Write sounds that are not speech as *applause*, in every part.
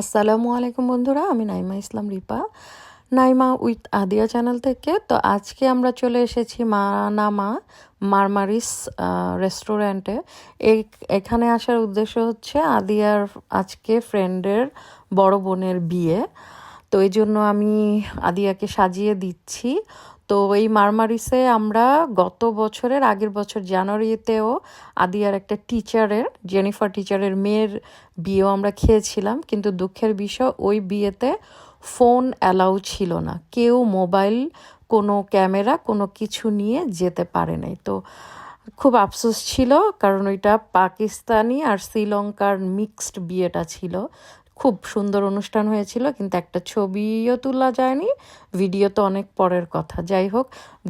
আসসালামু আলাইকুম বন্ধুরা, আমি নাইমা ইসলাম রিপা। নাইমা উইথ আদিয়া চ্যানেল থেকে। তো আজকে আমরা চলে এসেছি মানামা মারমারিস রেস্টুরেন্টে এখানে আসার উদ্দেশ্য হচ্ছে আদিয়ার আজকে ফ্রেন্ডের বড় বোনের বিয়ে। তো এই জন্য আমি আদিয়াকে সাজিয়ে দিচ্ছি। তো এই মারমারিসে আমরা গত বছরের আগের বছর জানুয়ারিতেও আদিয়ার একটা টিচারের জেনিফার টিচারের মেয়ের বিয়েও আমরা খেয়েছিলাম। কিন্তু দুঃখের বিষয়, ওই বিয়েতে ফোন অ্যালাউ ছিল না। কেউ মোবাইল কোনো ক্যামেরা কোনো কিছু নিয়ে যেতে পারে নাই। তো খুব আফসোস ছিল, কারণ ওইটা পাকিস্তানি আর শ্রীলঙ্কার মিক্সড বিয়েটা ছিল। খুব সুন্দর অনুষ্ঠান হয়েছিল, কিন্তু একটা ছবিও তোলা যায়নি ভিডিও তো অনেক পরের কথা। যাই হোক,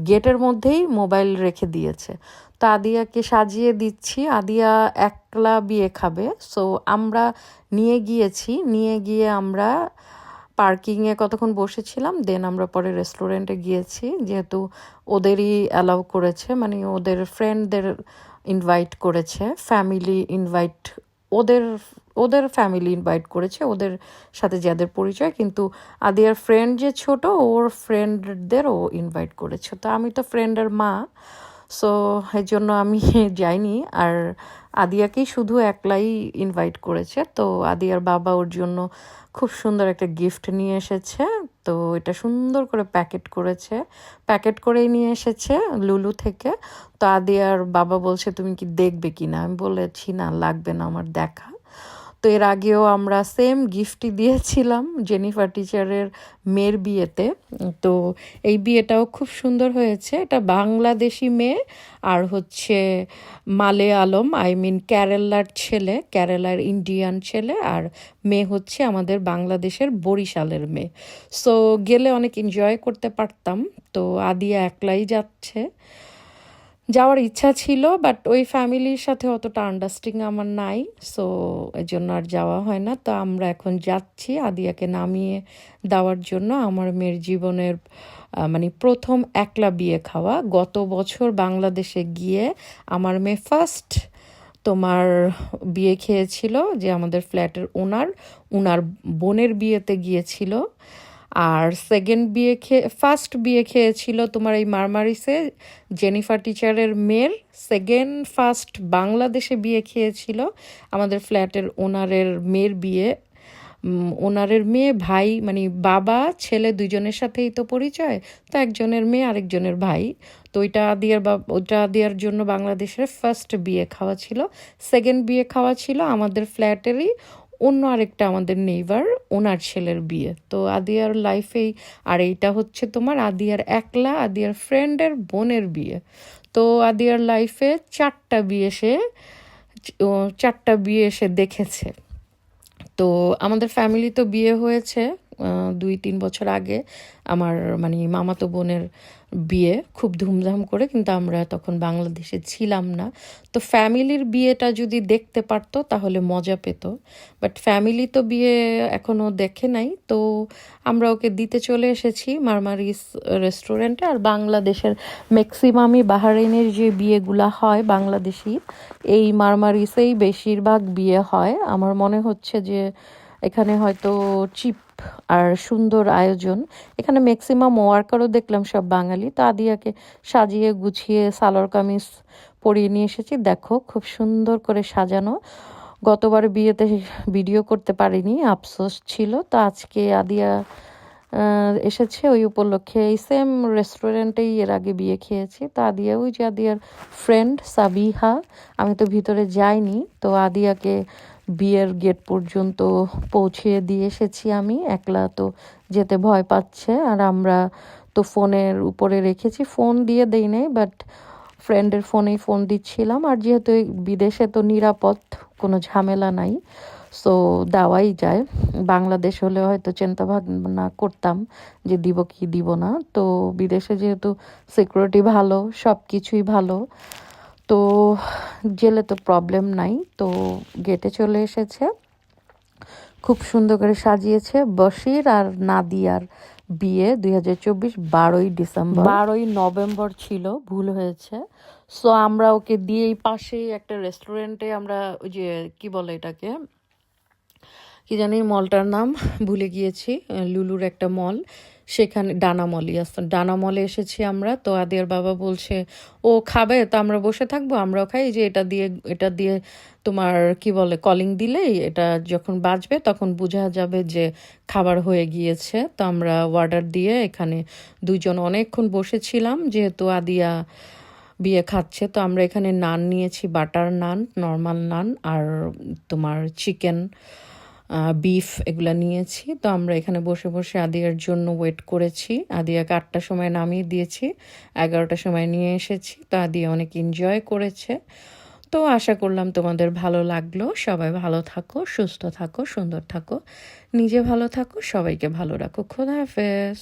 গেটের মধ্যেই মোবাইল রেখে দিয়েছে। তো আদিয়াকে সাজিয়ে দিচ্ছি। আদিয়া একলা বিয়ে খাবে সো আমরা নিয়ে গিয়েছি। নিয়ে গিয়ে আমরা পার্কিংয়ে কতক্ষণ বসেছিলাম দেন আমরা পরে রেস্টুরেন্টে গিয়েছি। যেহেতু ওদেরই অ্যালাউ করেছে মানে ওদের ফ্রেন্ডদের ইনভাইট করেছে ফ্যামিলি ইনভাইট ওদের ওদের ফ্যামিলি ইনভাইট করেছে, ওদের সাথে যাদের পরিচয়, কিন্তু আদিয়ার ফ্রেন্ড যে ছোট, ওর ফ্রেন্ডদেরও ইনভাইট করেছে। তো আমি তো ফ্রেন্ডের মা সো এর জন্য আমি *laughs* যাইনি। আর আদিয়াকেই শুধু একলাই ইনভাইট করেছে। তো আদিয়ার বাবা ওর জন্য খুব সুন্দর একটা গিফট নিয়ে এসেছে। তো এটা সুন্দর করে প্যাকেট করেছে। প্যাকেট করেই নিয়ে এসেছে লুলু থেকে। তো আদিয়ার বাবা বলছে, তুমি কি দেখবে কি না আমি বলেছি না, লাগবে না আমার দেখা। তো এর আগেও আমরা সেম গিফটই দিয়েছিলাম জেনিফার টিচারের মেয়ের বিয়েতে। তো এই বিয়েটাও খুব সুন্দর হয়েছে। এটা বাংলাদেশি মেয়ে আর হচ্ছে মালে আলম আই মিন কেরালার ছেলে কেরালার ইন্ডিয়ান ছেলে আর মেয়ে হচ্ছে আমাদের বাংলাদেশের বরিশালের মেয়ে। সো গেলে অনেক এনজয় করতে পারতাম। তো আদিয়া একলাই যাচ্ছে। যাওয়ার ইচ্ছা ছিল বাট ওই ফ্যামিলির সাথে অতটা আন্ডারস্ট্যান্ডিং আমার নাই সো এই জন্য আর যাওয়া হয় না। তো আমরা এখন যাচ্ছি আদিয়াকে নামিয়ে দেওয়ার জন্য। আমার মেয়ের জীবনের মানে প্রথম একলা বিয়ে খাওয়া। গত বছর বাংলাদেশে গিয়ে আমার মেয়ে ফার্স্ট তোমার বিয়ে খেয়েছিল যে আমাদের ফ্ল্যাটের ওনার ওনার বোনের বিয়েতে গিয়েছিল। আর সেকেন্ড বিয়ে খেয়ে ফার্স্ট বিয়ে খেয়েছিল তোমার এই মারমারিসে জেনিফার টিচারের মেয়ের। সেকেন্ড ফার্স্ট বাংলাদেশে বিয়ে খেয়েছিল আমাদের ফ্ল্যাটের ওনারের মেয়ের বিয়ে। ওনারের মেয়ে ভাই মানে বাবা, ছেলে দুজনের সাথেই তো পরিচয়, তো একজনের মেয়ে আরেকজনের ভাই। তো ওইটা দিয়ার বা ওইটা দেওয়ার জন্য বাংলাদেশের ফার্স্ট বিয়ে খাওয়া ছিল। সেকেন্ড বিয়ে খাওয়া ছিল আমাদের ফ্ল্যাটেরই। অন্য আরেকটা আমাদের নেইবার ওনার ছেলের বিয়ে। তো আদিয়ার লাইফেই আর এইটা হচ্ছে তোমার আদিয়ার একলা, আদিয়ার ফ্রেন্ডের বোনের বিয়ে। তো আদিয়ার লাইফে চারটা বিয়ে সে চারটা বিয়ে এসে দেখেছে। তো আমাদের ফ্যামিলি তো বিয়ে হয়েছে। দুই, তিন বছর আগে আমার মানে মামাতো বোনের বিয়ে খুব ধুমধাম করে, কিন্তু আমরা তখন বাংলাদেশে ছিলাম না। তো ফ্যামিলির বিয়েটা যদি দেখতে পারতো, তাহলে মজা পেত। বাট ফ্যামিলি তো বিয়ে এখনও দেখে নাই, তো আমরা ওকে দিতে চলে এসেছি মারমারিস রেস্টুরেন্টে। আর বাংলাদেশের ম্যাক্সিমামই বাহারাইনের যে বিয়েগুলা হয়, বাংলাদেশি, এই মারমারিসেই বেশিরভাগ বিয়ে হয়। আমার মনে হচ্ছে যে এখানে হয়তো চিপ আর সুন্দর আয়োজন। এখানে ম্যাক্সিমাম ওয়ার্কারও দেখলাম সব বাঙালি। তা আদিয়াকে সাজিয়ে গুছিয়ে সালোয়ার কামিজ পরিয়ে নিয়ে এসেছি। দেখো, খুব সুন্দর করে সাজানো। গতবার বিয়েতে ভিডিও করতে পারিনি, আফসোস ছিল। তো আজকে আদিয়া এসেছে ওই উপলক্ষে। এই সেম রেস্টুরেন্টেই এর আগে বিয়ে খেয়েছি। তো আদিয়া, ওই যে আদিয়ার ফ্রেন্ড সাবিহা, আমি তো ভিতরে যাইনি। তো আদিয়াকে বিয়ের গেট পর্যন্ত পৌঁছে দিয়ে এসেছি আমি, একলা তো যেতে ভয় পাচ্ছে। আর আমরা তো ফোনের উপরে রেখেছি, ফোন দিয়ে দেই নাই বাট ফ্রেন্ডের ফোনেই ফোন দিচ্ছিলাম। আর যেহেতু বিদেশে তো নিরাপদ, কোনো ঝামেলা নাই সো দেওয়াই যায়। বাংলাদেশ হলে হয়তো চিন্তা ভাবনা করতাম যে দিব কি দিব না। তো বিদেশে যেহেতু সিকিউরিটি ভালো সব কিছুই ভালো তো জেলে তো প্রবলেম নাই। তো গেটে চলে এসেছে। খুব সুন্দর করে সাজিয়েছে বশির আর নাদিয়ার বিয়ে দুই হাজার চব্বিশ বারোই ডিসেম্বর। বারোই নভেম্বর ছিল, ভুল হয়েছে। সো আমরা ওকে দিয়ে এই পাশেই একটা রেস্টুরেন্টে আমরা ওই যে, কি বলে এটাকে? কি জানি মলটার নাম ভুলে গিয়েছি লুলুর একটা মল সেখানে ডানা মলই আসতো ডানা মলে এসেছি আমরা। তো আদিয়ার বাবা বলছে, ও খাবে, তো আমরা বসে থাকব, আমরাও খাই। যে এটা দিয়ে এটা দিয়ে তোমার কি বলে কলিং দিলেই এটা যখন বাজবে, তখন বোঝা যাবে যে খাবার হয়ে গিয়েছে। তো আমরা অর্ডার দিয়ে এখানে দুজন অনেকক্ষণ বসেছিলাম, যেহেতু আদিয়া বিয়ে খাচ্ছে। তো আমরা এখানে নান নিয়েছি, বাটার নান নর্মাল নান, আর তোমার চিকেন বিফ এগুলো নিয়েছি। তো আমরা এখানে বসে বসে আদিয়ার জন্য ওয়েট করেছি। আদিয়াকে আটটার সময় নামিয়ে দিয়েছি, এগারোটার সময় নিয়ে এসেছি। তো আদিয়া অনেক এনজয় করেছে। তো আশা করলাম তোমাদের ভালো লাগল। সবাই ভালো থাকো, সুস্থ থাকো, সুন্দর থাকো। নিজে ভালো থাকো, সবাইকে ভালো রাখো। খোদা হাফেজ।